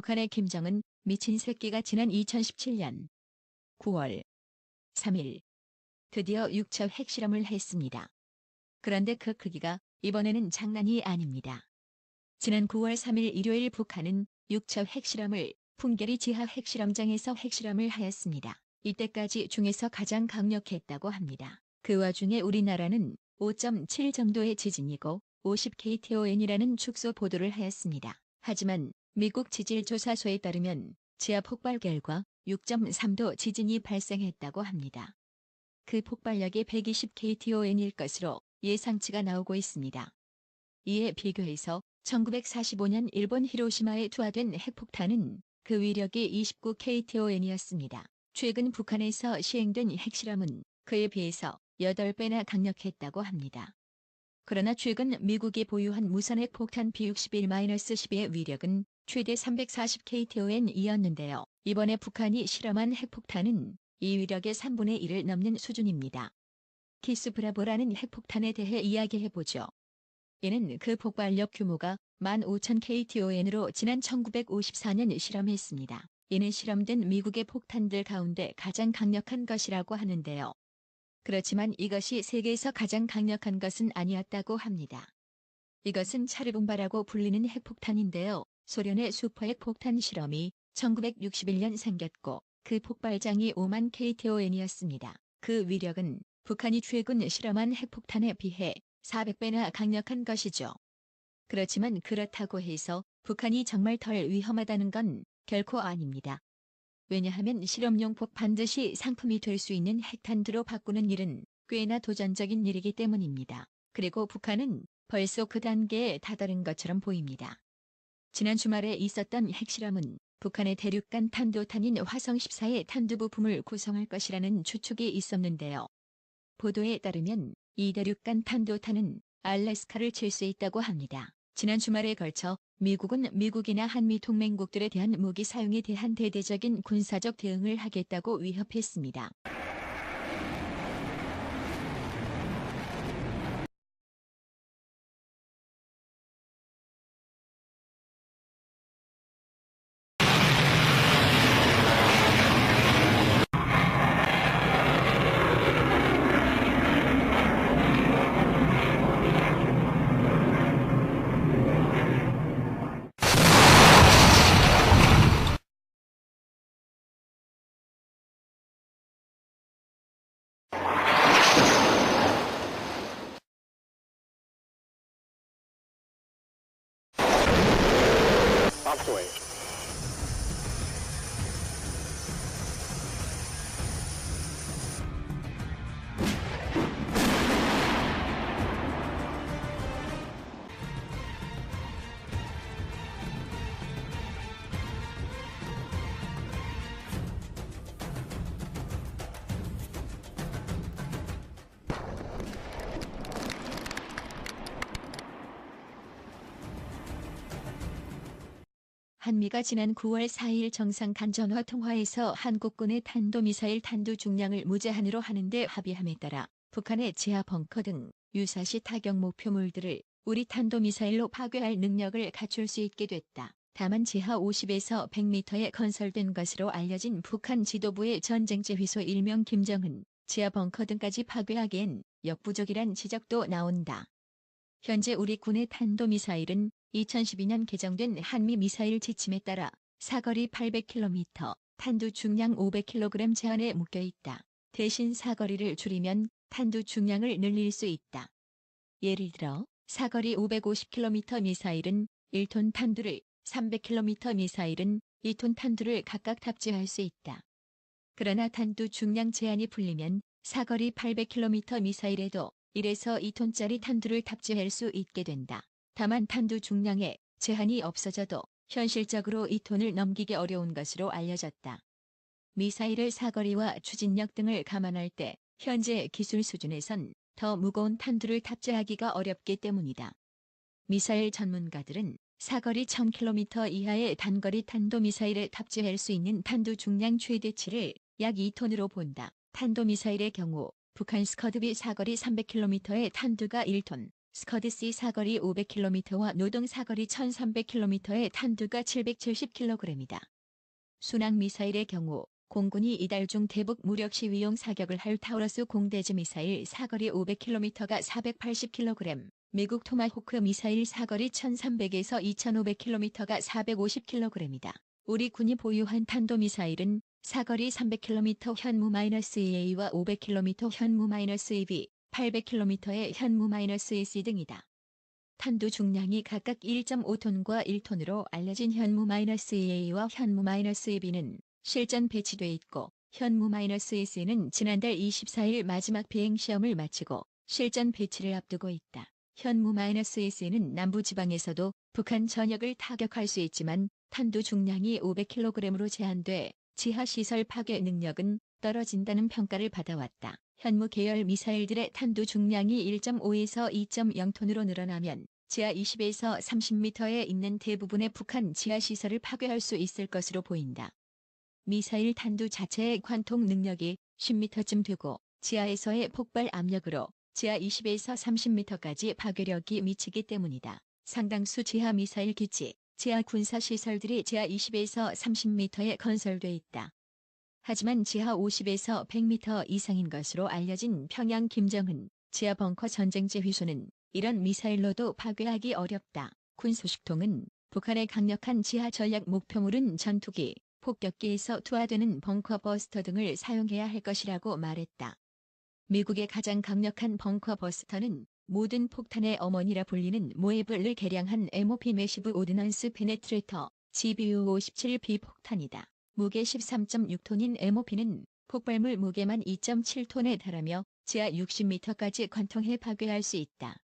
북한의 김정은 미친 새끼가 지난 2017년 9월 3일 드디어 6차 핵실험을 했습니다. 그런데 그 크기가 이번에는 장난이 아닙니다. 지난 9월 3일 일요일 북한은 6차 핵실험을 풍계리 지하 핵실험장에서 핵실험을 하였습니다. 이때까지 중에서 가장 강력했다고 합니다. 그 와중에 우리나라는 5.7 정도의 지진이고 50kton이라는 축소 보도를 하였습니다. 하지만 미국 지질조사소에 따르면 지하 폭발 결과 6.3도 지진이 발생했다고 합니다. 그 폭발력이 120kton일 것으로 예상치가 나오고 있습니다. 이에 비교해서 1945년 일본 히로시마에 투하된 핵폭탄은 그 위력이 29kton이었습니다. 최근 북한에서 시행된 핵실험은 그에 비해서 8배나 강력했다고 합니다. 그러나 최근 미국이 보유한 무선핵 폭탄 B-61-12의 위력은 최대 340kton이었는데요. 이번에 북한이 실험한 핵폭탄은 이 위력의 3분의 1을 넘는 수준입니다. 키스 브라보라는 핵폭탄에 대해 이야기해보죠. 이는 그 폭발력 규모가 15,000kton으로 지난 1954년 실험했습니다. 이는 실험된 미국의 폭탄들 가운데 가장 강력한 것이라고 하는데요. 그렇지만 이것이 세계에서 가장 강력한 것은 아니었다고 합니다. 이것은 차르bom바라고 불리는 핵폭탄인데요. 소련의 슈퍼핵 폭탄 실험이 1961년 생겼고 그 폭발장이 5만 kton이었습니다. 그 위력은 북한이 최근 실험한 핵폭탄에 비해 400배나 강력한 것이죠. 그렇지만 그렇다고 해서 북한이 정말 덜 위험하다는 건 결코 아닙니다. 왜냐하면 실험용 폭 반드시 상품이 될 수 있는 핵탄두로 바꾸는 일은 꽤나 도전적인 일이기 때문입니다. 그리고 북한은 벌써 그 단계에 다다른 것처럼 보입니다. 지난 주말에 있었던 핵실험은 북한의 대륙간 탄도탄인 화성 14의 탄두 부품을 구성할 것이라는 추측이 있었는데요. 보도에 따르면 이 대륙간 탄도탄은 알래스카를 칠 수 있다고 합니다. 지난 주말에 걸쳐 미국은 미국이나 한미 동맹국들에 대한 무기 사용에 대한 대대적인 군사적 대응을 하겠다고 위협했습니다. way. 한미가 지난 9월 4일 정상 간 전화 통화에서 한국군의 탄도미사일 탄두 중량을 무제한으로 하는데 합의함에 따라 북한의 지하 벙커 등 유사시 타격 목표물들을 우리 탄도미사일로 파괴할 능력을 갖출 수 있게 됐다. 다만 지하 50에서 100m에 건설된 것으로 알려진 북한 지도부의 전쟁제 휘소 일명 김정은 지하 벙커 등까지 파괴하기엔 역부족이란 지적도 나온다. 현재 우리 군의 탄도미사일은 2012년 개정된 한미 미사일 지침에 따라 사거리 800km, 탄두 중량 500kg 제한에 묶여 있다. 대신 사거리를 줄이면 탄두 중량을 늘릴 수 있다. 예를 들어 사거리 550km 미사일은 1톤 탄두를 300km 미사일은 2톤 탄두를 각각 탑재할 수 있다. 그러나 탄두 중량 제한이 풀리면 사거리 800km 미사일에도 1에서 2톤짜리 탄두를 탑재할 수 있게 된다. 다만 탄두 중량에 제한이 없어져도 현실적으로 2톤을 넘기기 어려운 것으로 알려졌다. 미사일의 사거리와 추진력 등을 감안할 때 현재 기술 수준에선 더 무거운 탄두를 탑재하기가 어렵기 때문이다. 미사일 전문가들은 사거리 1000km 이하의 단거리 탄도미사일에 탑재할 수 있는 탄두 중량 최대치를 약 2톤으로 본다. 탄도미사일의 경우 북한 스커드비 사거리 300km의 탄두가 1톤, 스커드시 사거리 500km와 노동 사거리 1300km의 탄두가 770kg이다. 순항 미사일의 경우 공군이 이달 중 대북 무력 시위용 사격을 할 타우러스 공대지 미사일 사거리 500km가 480kg, 미국 토마호크 미사일 사거리 1300에서 2500km가 450kg이다. 우리 군이 보유한 탄도미사일은 사거리 300km 현무-EA와 500km 현무-EB, 800km의 현무-EC 등이다. 탄두 중량이 각각 1.5톤과 1톤으로 알려진 현무-EA와 현무-EB는 실전 배치돼 있고 현무-EC는 지난달 24일 마지막 비행 시험을 마치고 실전 배치를 앞두고 있다. 현무-EC는 남부지방에서도 북한 전역을 타격할 수 있지만 탄두 중량이 500kg으로 제한돼 지하시설 파괴 능력은 떨어진다는 평가를 받아왔다. 현무 계열 미사일들의 탄두 중량이 1.5에서 2.0톤으로 늘어나면 지하 20에서 30m에 있는 대부분의 북한 지하 시설을 파괴할 수 있을 것으로 보인다. 미사일 탄두 자체의 관통 능력이 10m쯤 되고 지하에서의 폭발 압력으로 지하 20에서 30m까지 파괴력이 미치기 때문이다. 상당수 지하 미사일 기지, 지하 군사 시설들이 지하 20에서 30m에 건설돼 있다. 하지만 지하 50에서 100m 이상인 것으로 알려진 평양 김정은 지하 벙커 전쟁지 휘소는 이런 미사일로도 파괴하기 어렵다. 군 소식통은 북한의 강력한 지하 전략 목표물은 전투기, 폭격기에서 투하되는 벙커 버스터 등을 사용해야 할 것이라고 말했다. 미국의 가장 강력한 벙커 버스터는 모든 폭탄의 어머니라 불리는 모에블을 개량한 MOP 매시브 오드넌스 페네트레터 GBU-57B 폭탄이다. 무게 13.6톤인 MOP는 폭발물 무게만 2.7톤에 달하며 지하 60m까지 관통해 파괴할 수 있다.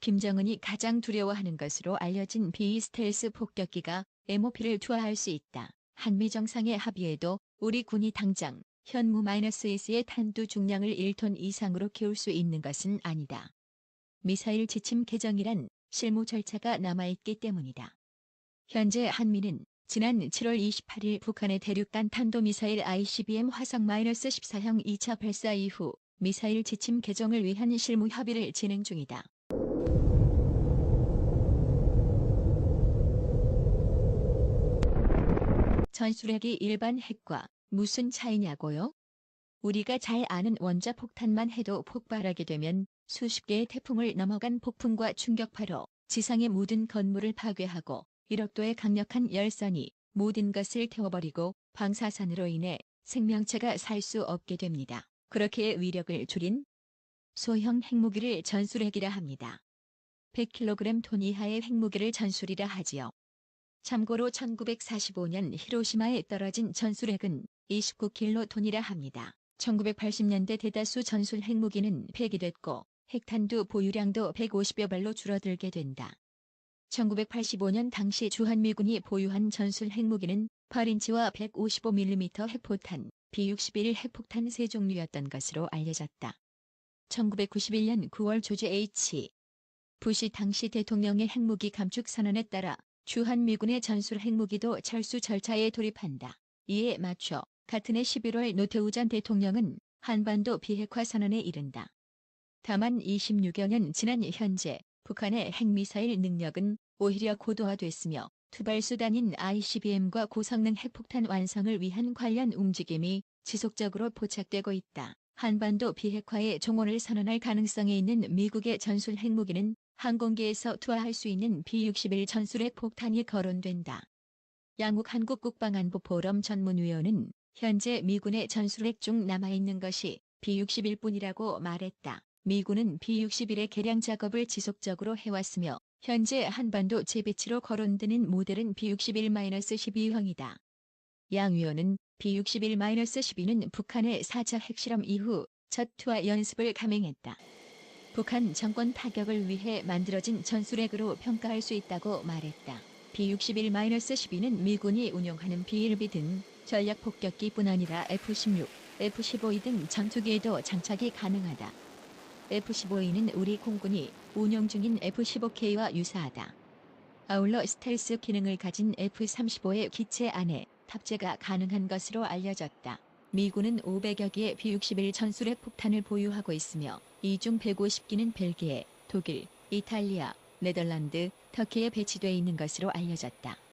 김정은이 가장 두려워하는 것으로 알려진 B 스텔스 폭격기가 MOP를 투하할 수 있다. 한미 정상의 합의에도 우리 군이 당장 현무-S의 탄두 중량을 1톤 이상으로 키울 수 있는 것은 아니다. 미사일 지침 개정이란 실무 절차가 남아있기 때문이다. 현재 한미는 지난 7월 28일 북한의 대륙간 탄도미사일 ICBM 화성-14형 2차 발사 이후 미사일 지침 개정을 위한 실무 협의를 진행 중이다. 전술핵이 일반 핵과 무슨 차이냐고요? 우리가 잘 아는 원자 폭탄만 해도 폭발하게 되면 수십 개의 태풍을 넘어간 폭풍과 충격파로 지상의 모든 건물을 파괴하고 1억도의 강력한 열선이 모든 것을 태워버리고 방사선으로 인해 생명체가 살 수 없게 됩니다. 그렇게 위력을 줄인 소형 핵무기를 전술핵이라 합니다. 100kg 톤 이하의 핵무기를 전술이라 하지요. 참고로 1945년 히로시마에 떨어진 전술핵은 29킬로톤이라 합니다. 1980년대 대다수 전술 핵무기는 폐기됐고 핵탄두 보유량도 150여 발로 줄어들게 된다. 1985년 당시 주한미군이 보유한 전술 핵무기는 8인치와 155mm 핵포탄, B-61 핵폭탄 3종류였던 것으로 알려졌다. 1991년 9월 조지 H. 부시 당시 대통령의 핵무기 감축 선언에 따라 주한미군의 전술 핵무기도 철수 절차에 돌입한다. 이에 맞춰 같은 해 11월 노태우 전 대통령은 한반도 비핵화 선언에 이른다. 다만 26여 년 지난 현재 북한의 핵미사일 능력은 오히려 고도화됐으며 투발수단인 ICBM과 고성능 핵폭탄 완성을 위한 관련 움직임이 지속적으로 포착되고 있다. 한반도 비핵화에 종언을 선언할 가능성이 있는 미국의 전술 핵무기는 항공기에서 투하할 수 있는 B-61 전술핵 폭탄이 거론된다. 양욱 한국 국방안보포럼 전문위원은 현재 미군의 전술핵 중 남아있는 것이 B-61뿐이라고 말했다. 미군은 B-61의 개량 작업을 지속적으로 해왔으며 현재 한반도 재배치로 거론되는 모델은 B-61-12형이다. 양 위원은 B-61-12는 북한의 4차 핵실험 이후 첫 투하 연습을 감행했다. 북한 정권 타격을 위해 만들어진 전술핵으로 평가할 수 있다고 말했다. B-61-12는 미군이 운용하는 B-1B 등 전략 폭격기뿐 아니라 F-16, F-15E 등 전투기에도 장착이 가능하다. F-15E는 우리 공군이 운용 중인 F-15K와 유사하다. 아울러 스텔스 기능을 가진 F-35의 기체 안에 탑재가 가능한 것으로 알려졌다. 미군은 500여 개의 B-61 전술핵 폭탄을 보유하고 있으며 이 중 150기는 벨기에, 독일, 이탈리아, 네덜란드, 터키에 배치돼 있는 것으로 알려졌다.